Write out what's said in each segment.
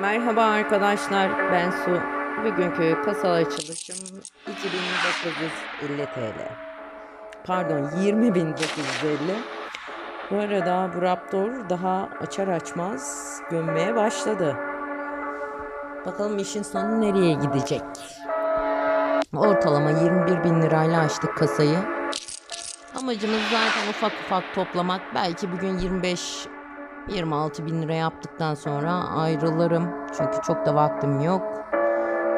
Merhaba arkadaşlar, ben Su. Bugünkü kasa açılışım 2950 TL. Pardon, 20.950. Bu arada bu Raptor daha açar açmaz gömmeye başladı. Bakalım işin sonu nereye gidecek? Ortalama 21 bin lirayla açtık kasayı. Amacımız zaten ufak ufak toplamak. Belki bugün 25 26 bin lira yaptıktan sonra ayrılırım. Çünkü çok da vaktim yok.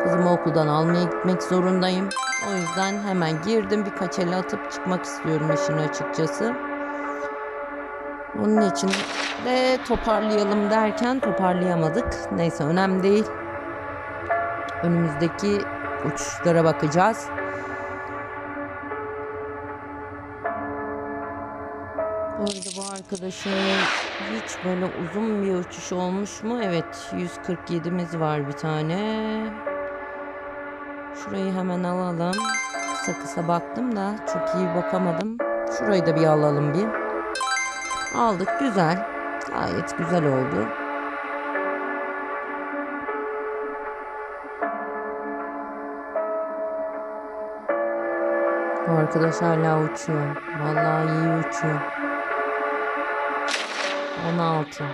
Kızımı okuldan almaya gitmek zorundayım. O yüzden hemen girdim. Birkaç el atıp çıkmak istiyorum işin açıkçası. Onun için de toparlayalım derken toparlayamadık. Neyse önemli değil. Önümüzdeki uçuşlara bakacağız. Arada bu arkadaşın hiç böyle uzun bir uçuş olmuş mu? Evet 147'miz var bir tane. Şurayı hemen alalım. Kısa kısa baktım da çok iyi bakamadım. Şurayı da bir alalım bir. Aldık güzel. Gayet güzel oldu. Bu arkadaş hala uçuyor. Vallahi iyi uçuyor. 16.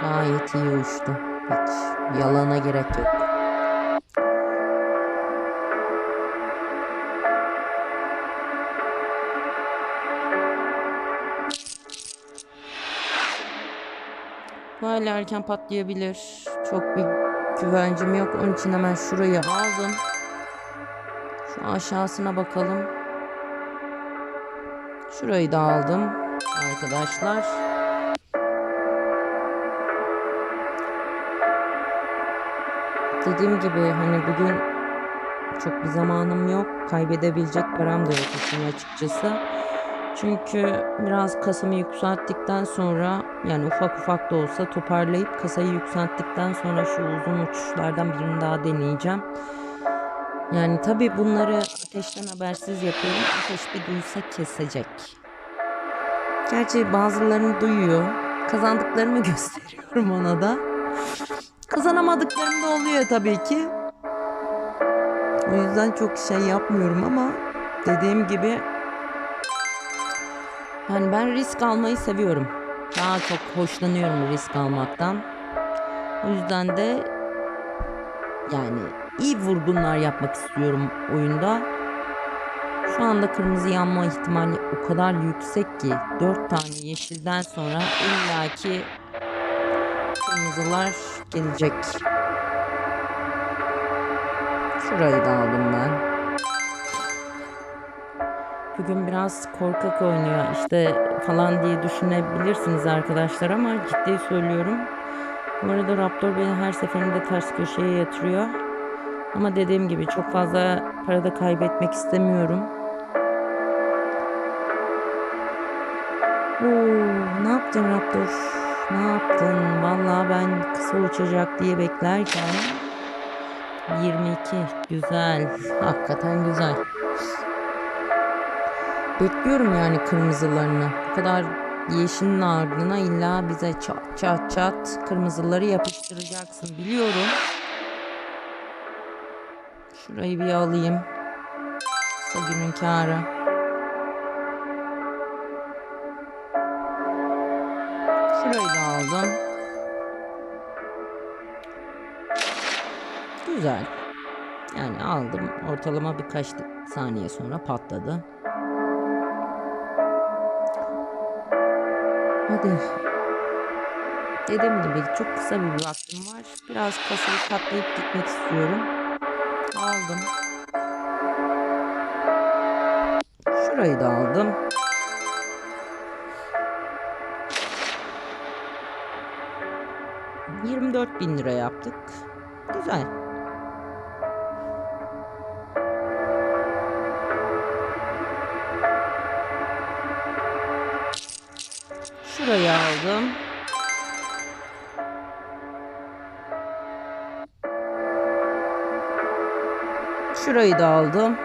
Gayet iyi uçtu. Hiç yalana gerek yok. Hala erken patlayabilir. Çok bir güvencim yok. Onun için hemen şurayı aldım. Şu aşağısına bakalım. Şurayı da aldım arkadaşlar. Dediğim gibi hani bugün çok bir zamanım yok. Kaybedebilecek param da yok açıkçası. Çünkü biraz kasımı yükselttikten sonra yani ufak ufak da olsa toparlayıp kasayı yükselttikten sonra şu uzun uçuşlardan birini daha deneyeceğim. Yani tabi bunları ateşten habersiz yapıyorum. Ateş bir duysa kesecek. Gerçi bazılarını duyuyor. Kazandıklarımı gösteriyorum ona da. Kazanamadıklarım da oluyor tabii ki. O yüzden çok şey yapmıyorum ama dediğim gibi yani ben risk almayı seviyorum. Daha çok hoşlanıyorum risk almaktan. O yüzden de yani iyi vurgunlar yapmak istiyorum oyunda. Şu anda kırmızı yanma ihtimali o kadar yüksek ki 4 tane yeşilden sonra illaki kırmızılar gelecek. Şurayı da aldım ben. Bugün biraz korkak oynuyor işte falan diye düşünebilirsiniz arkadaşlar ama ciddi söylüyorum. Bu arada Raptor beni her seferinde ters köşeye yatırıyor. Ama dediğim gibi çok fazla parada kaybetmek istemiyorum. Oo, ne yaptın Raptor? Ne yaptın? Vallahi ben kısa uçacak diye beklerken 22 güzel. Hakikaten güzel. Bekliyorum yani kırmızılarını. Bu kadar yeşilin ardına illa bize çat çat çat kırmızıları yapıştıracaksın biliyorum. Şurayı bir alayım. Kısa günün kârı. Şurayı da aldım. Güzel. Yani aldım. Ortalama birkaç saniye sonra patladı. Hadi. Dediğim gibi çok kısa bir vaktim var. Biraz kasayı katlayıp gitmek istiyorum. Aldım. Şurayı da aldım. Yirmi dört bin lira yaptık. Güzel. Şurayı aldım. Şurayı da aldım.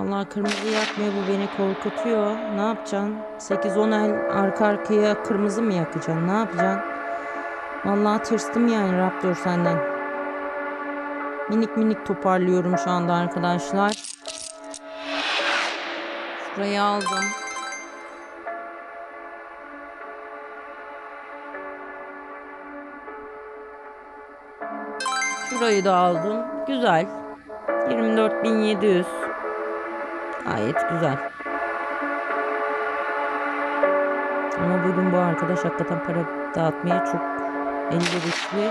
Allah kırmızı yakmıyor bu beni korkutuyor. Ne yapacaksın? 8-10 el arka arkaya kırmızı mı yakacaksın? Ne yapacaksın? Vallahi tırstım yani Raptor senden. Minik minik toparlıyorum şu anda arkadaşlar. Şurayı aldım. Şurayı da aldım. Güzel. 24.700. Gayet güzel. Ama bugün bu arkadaş hakikaten para dağıtmaya çok elverişli.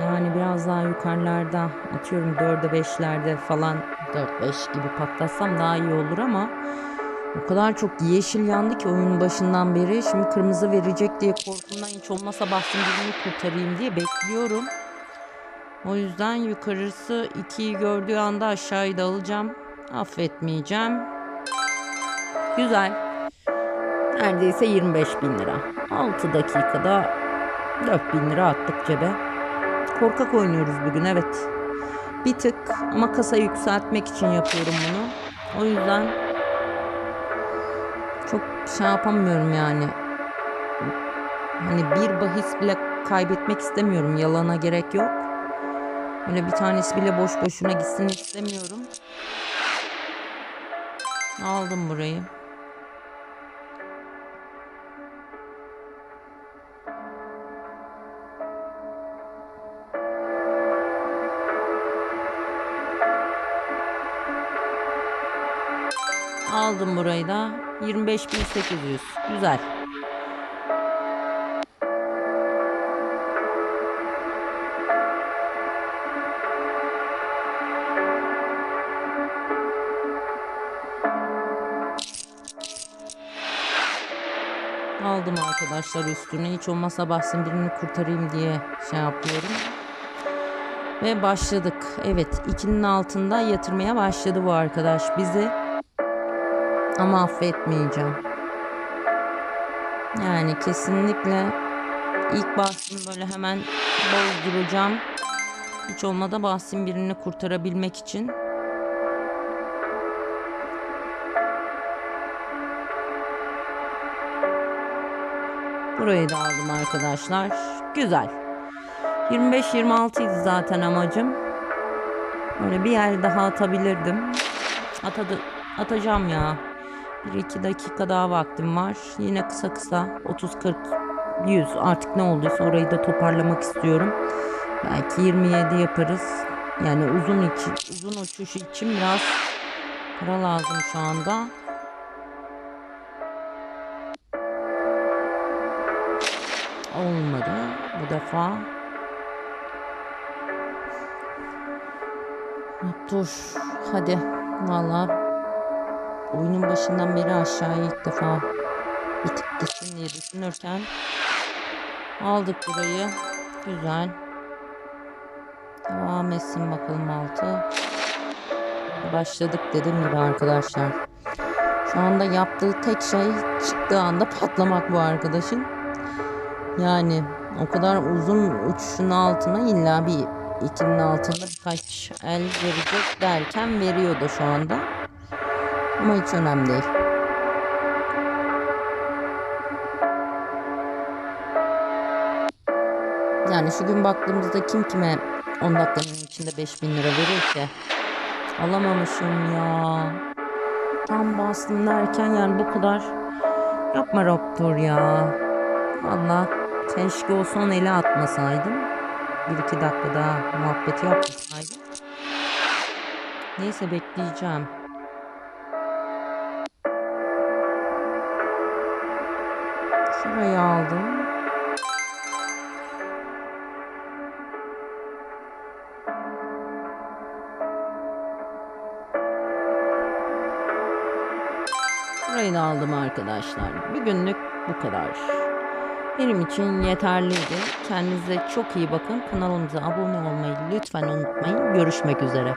Yani biraz daha yukarılarda atıyorum 4'e 5'lerde falan 4-5 gibi patlatsam daha iyi olur ama o kadar çok yeşil yandı ki oyunun başından beri. Şimdi kırmızı verecek diye korkumdan hiç olmasa bastım birini kurtarayım diye bekliyorum. O yüzden yukarısı 2'yi gördüğü anda aşağıyı da alacağım. Affetmeyeceğim. Güzel. Neredeyse 25 bin lira. 6 dakikada 4 bin lira attık cebe. Korkak oynuyoruz bugün evet. Bir tık ama kasayı yükseltmek için yapıyorum bunu. O yüzden çok şey yapamıyorum yani. Hani bir bahis bile kaybetmek istemiyorum. Yalana gerek yok. Öyle bir tanesi bile boş boşuna gitsin istemiyorum. Aldım burayı. Aldım burayı da. 25.800. Güzel. Aldım arkadaşlar üstüne. Hiç olmazsa bahsin birini kurtarayım diye şey yapıyorum. Ve başladık. Evet ikinin altında yatırmaya başladı bu arkadaş bizi. Ama affetmeyeceğim. Yani kesinlikle ilk bahsimi böyle hemen bozduracağım. Hiç olmadı bahsin birini kurtarabilmek için. Burayı da aldım arkadaşlar. Güzel. 25-26 idi zaten amacım. Böyle bir yer daha atabilirdim. Atadı, atacağım ya. 1-2 dakika daha vaktim var. Yine kısa kısa 30-40 100 artık ne olduysa orayı da toparlamak istiyorum. Belki 27 yaparız. Yani uzun için, uzun uçuş için biraz para lazım şu anda. Olmadı. Bu defa. Dur. Hadi. Valla oyunun başından beri aşağıya ilk defa bir tık gitsin diye düşünürken aldık burayı. Güzel. Devam etsin bakalım altı. Başladık dediğim gibi arkadaşlar. Şu anda yaptığı tek şey çıktığı anda patlamak bu arkadaşın yani o kadar uzun uçuşun altına illa bir ikinin altında birkaç el verecek derken veriyordu şu anda. Ama hiç önemli değil. Yani şu gün baktığımızda kim kime 10 dakikanın içinde 5000 lira verir ki? Alamamışım ya. Tam bastım derken yani bu kadar yapma Raptor ya. Valla keşke o son eli atmasaydım. Bir iki dakika daha muhabbeti yapmasaydım. Neyse bekleyeceğim. Şurayı aldım. Burayı da aldım arkadaşlar. Bir günlük bu kadar. Benim için yeterliydi. Kendinize çok iyi bakın. Kanalımıza abone olmayı lütfen unutmayın. Görüşmek üzere.